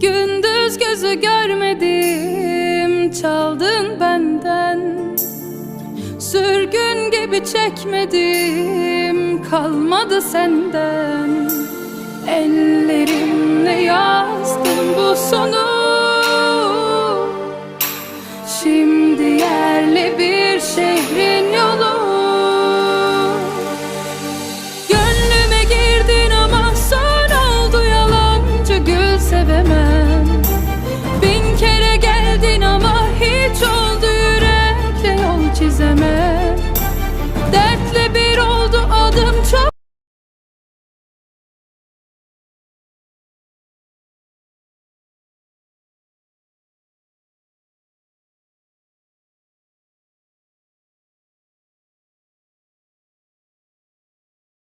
Gündüz gözü görmedim Çaldın benden. Sürgün gibi çekmedim Kalmadı senden. Ellerimle yazdım bu sonu. Şimdi yerli bir şehrin yolu. Gönlüme girdin ama son oldu yalancı gül sevemem bir